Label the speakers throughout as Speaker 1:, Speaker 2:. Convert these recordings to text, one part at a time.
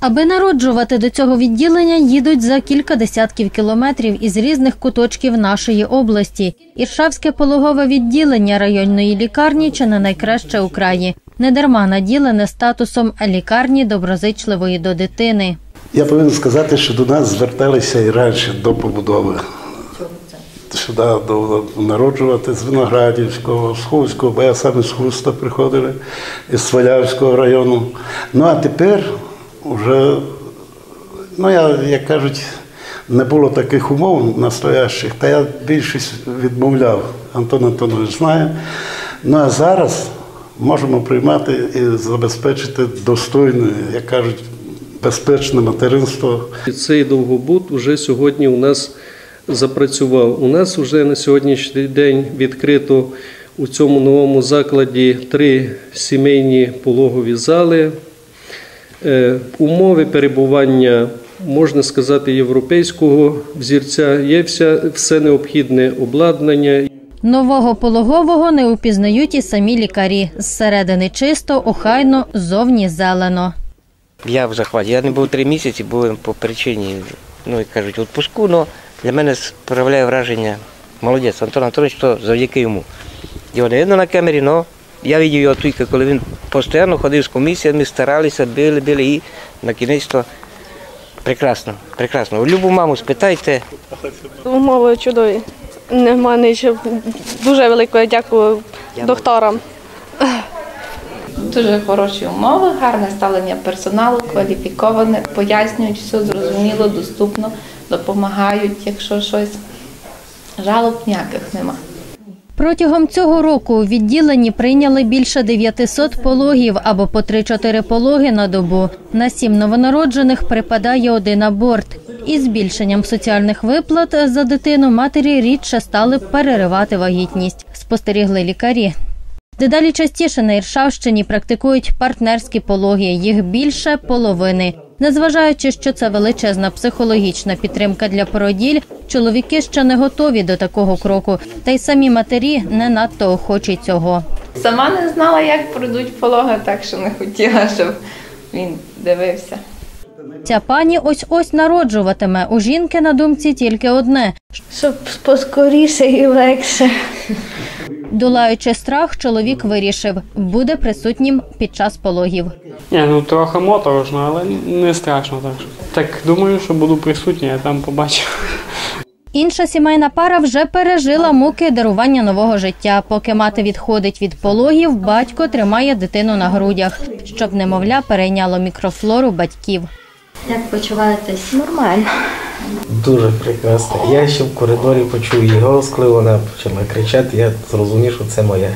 Speaker 1: Аби народжувати до цього відділення, їдуть за кілька десятків кілометрів із різних куточків нашої області. Іршавське пологове відділення районної лікарні чи не найкраще у краї. Недарма наділене статусом лікарні доброзичливої до дитини.
Speaker 2: Я повинен сказати, що до нас зверталися і раніше до побудови. Сюди до, народжувати з Виноградівського, з Хуського, бо я саме з Хуста приходили, із Свалявського району. Ну а тепер вже, ну я, як кажуть, не було таких умов настоящих, та я більшість відмовляв. Антон Антонович знає. Ну а зараз можемо приймати і забезпечити достойне, як кажуть, безпечне материнство.
Speaker 3: Цей довгобуд вже сьогодні у нас запрацював. У нас вже на сьогоднішній день відкрито у цьому новому закладі три сімейні пологові зали. Е, Умови перебування, можна сказати, європейського взірця. Є вся, все необхідне обладнання.
Speaker 1: Нового пологового не упізнають і самі лікарі. Зсередини чисто, охайно, ззовні зелено.
Speaker 4: Я в захваті. Я не був три місяці, був по причині, ну як кажуть, відпуску, але для мене справляє враження молодець Антон Антонович, то завдяки йому. Його не видно на камері, але я бачив його тільки, коли він постійно ходив з комісіями, старалися, били, били і на кінець прекрасно, прекрасно. Любу маму спитайте,
Speaker 5: Умови чудові. Нема нічого. Дуже велике дякую докторам.
Speaker 6: Дуже хороші умови, гарне ставлення персоналу, кваліфіковане, пояснюють все зрозуміло, доступно, допомагають, якщо щось. Жалоб ніяких нема.
Speaker 1: Протягом цього року у відділенні прийняли більше 900 пологів або по 3-4 пологи на добу. На сім новонароджених припадає один аборт. Із збільшенням соціальних виплат за дитину матері рідше стали переривати вагітність, спостерігли лікарі. Дедалі частіше на Іршавщині практикують партнерські пологи, їх більше половини. Незважаючи, що це величезна психологічна підтримка для породіль, чоловіки ще не готові до такого кроку, та й самі матері не надто охочі цього.
Speaker 6: Сама не знала, як пройдуть пологи, так що не хотіла, щоб він дивився.
Speaker 1: Ця пані ось ось народжуватиме. У жінки на думці тільки одне:
Speaker 5: Щоб поскоріше і легше.
Speaker 1: Долаючи страх, чоловік вирішив, буде присутнім під час пологів.
Speaker 7: Ні, ну трохи моторошно, але не страшно так. Так думаю, що буду присутній, я там побачу.
Speaker 1: Інша сімейна пара вже пережила муки дарування нового життя. Поки мати відходить від пологів, батько тримає дитину на грудях, щоб немовля перейняло мікрофлору батьків.
Speaker 8: Як почуваєтесь?
Speaker 5: Нормально.
Speaker 9: Дуже прекрасно. Я ще в коридорі почув її голос, коли вона почала кричати, я зрозумів, що це моє.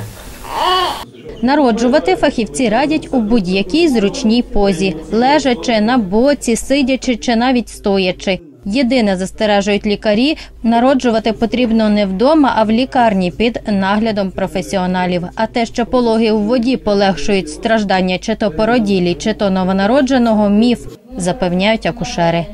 Speaker 1: Народжувати фахівці радять у будь-якій зручній позі, лежачи на боці, сидячи чи навіть стоячи. Єдине застережують лікарі, народжувати потрібно не вдома, а в лікарні під наглядом професіоналів. А те, що пологи у воді полегшують страждання чи то породілі, чи то новонародженого, міф запевняють акушери.